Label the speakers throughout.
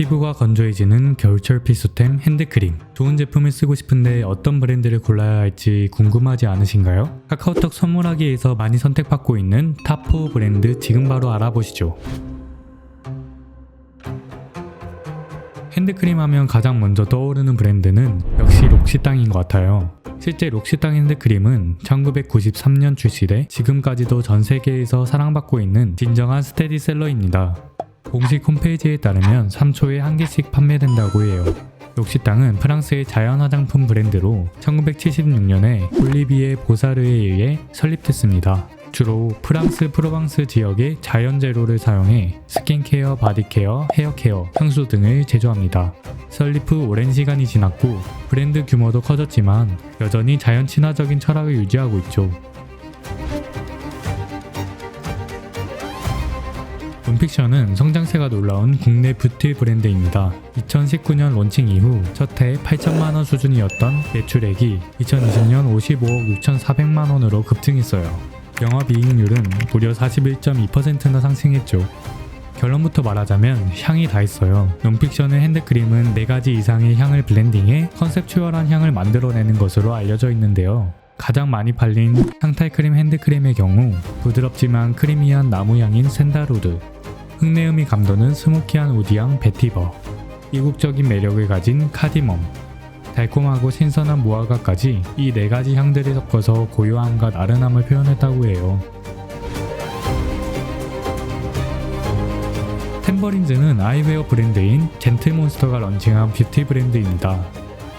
Speaker 1: 피부가 건조해지는 겨울철 필수템 핸드크림. 좋은 제품을 쓰고 싶은데 어떤 브랜드를 골라야 할지 궁금하지 않으신가요? 카카오톡 선물하기에서 많이 선택받고 있는 탑4 브랜드 지금 바로 알아보시죠. 핸드크림 하면 가장 먼저 떠오르는 브랜드는 역시 록시땅인 것 같아요. 실제 록시땅 핸드크림은 1993년 출시돼 지금까지도 전 세계에서 사랑받고 있는 진정한 스테디셀러입니다. 공식 홈페이지에 따르면 3초에 한 개씩 판매된다고 해요. 록시땅은 프랑스의 자연 화장품 브랜드로 1976년에 올리비에 보사르에 의해 설립됐습니다. 주로 프랑스 프로방스 지역의 자연 재료를 사용해 스킨케어, 바디케어, 헤어케어, 향수 등을 제조합니다. 설립 후 오랜 시간이 지났고 브랜드 규모도 커졌지만 여전히 자연 친화적인 철학을 유지하고 있죠. 논픽션은 성장세가 놀라운 국내 뷰티 브랜드입니다. 2019년 론칭 이후 첫 해 8천만 원 수준이었던 매출액이 2020년 55억 6,400만 원으로 급증했어요. 영업이익률은 무려 41.2%나 상승했죠. 결론부터 말하자면 향이 다 있어요. 논픽션의 핸드크림은 4가지 이상의 향을 블렌딩해 컨셉추얼한 향을 만들어내는 것으로 알려져 있는데요. 가장 많이 팔린 향탈크림 핸드크림의 경우 부드럽지만 크리미한 나무향인 샌다루드, 흙내음이 감도는 스모키한 우디향 베티버, 이국적인 매력을 가진 카디멈, 달콤하고 신선한 무화과까지 이 네 가지 향들을 섞어서 고요함과 나른함을 표현했다고 해요. 템버린즈는 아이웨어 브랜드인 젠틀몬스터가 런칭한 뷰티 브랜드입니다.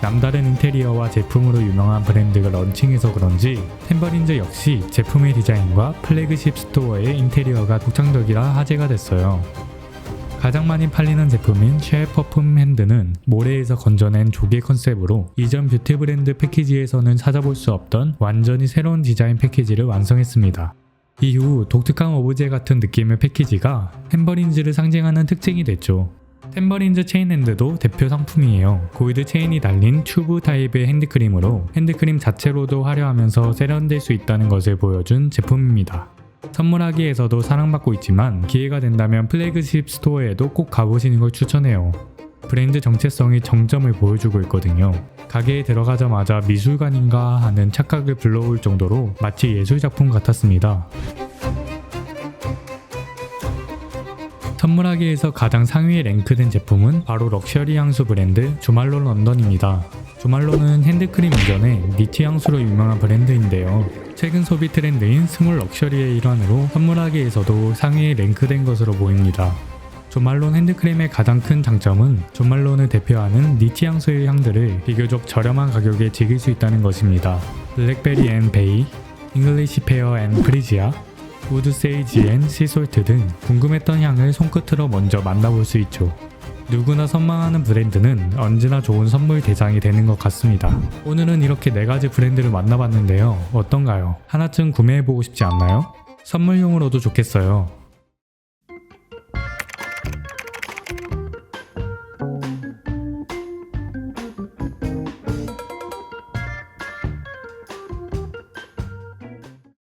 Speaker 1: 남다른 인테리어와 제품으로 유명한 브랜드가 런칭해서 그런지 템버린즈 역시 제품의 디자인과 플래그십 스토어의 인테리어가 독창적이라 화제가 됐어요. 가장 많이 팔리는 제품인 쉘 퍼퓸 핸드는 모래에서 건져낸 조개 컨셉으로 이전 뷰티 브랜드 패키지에서는 찾아볼 수 없던 완전히 새로운 디자인 패키지를 완성했습니다. 이후 독특한 오브제 같은 느낌의 패키지가 템버린즈를 상징하는 특징이 됐죠. 템버린즈 체인 핸드도 대표 상품이에요. 골드 체인이 달린 튜브 타입의 핸드크림으로 핸드크림 자체로도 화려하면서 세련될 수 있다는 것을 보여준 제품입니다. 선물하기에서도 사랑받고 있지만 기회가 된다면 플래그십 스토어에도 꼭 가보시는 걸 추천해요. 브랜드 정체성이 정점을 보여주고 있거든요. 가게에 들어가자마자 미술관인가 하는 착각을 불러올 정도로 마치 예술작품 같았습니다. 선물하기에서 가장 상위에 랭크된 제품은 바로 럭셔리 향수 브랜드 주말로 런던입니다. 주말로는 핸드크림 이전에 니트 향수로 유명한 브랜드인데요. 최근 소비 트렌드인 스몰 럭셔리의 일환으로 선물하기에서도 상위에 랭크된 것으로 보입니다. 조말론 핸드크림의 가장 큰 장점은 조말론을 대표하는 니트 향수의 향들을 비교적 저렴한 가격에 즐길 수 있다는 것입니다. 블랙베리 앤 베이, 잉글리시 페어 앤 프리지아, 우드 세이지 앤 시솔트 등 궁금했던 향을 손끝으로 먼저 만나볼 수 있죠. 누구나 선망하는 브랜드는 언제나 좋은 선물 대상이 되는 것 같습니다. 오늘은 이렇게 네 가지 브랜드를 만나봤는데요. 어떤가요? 하나쯤 구매해보고 싶지 않나요? 선물용으로도 좋겠어요.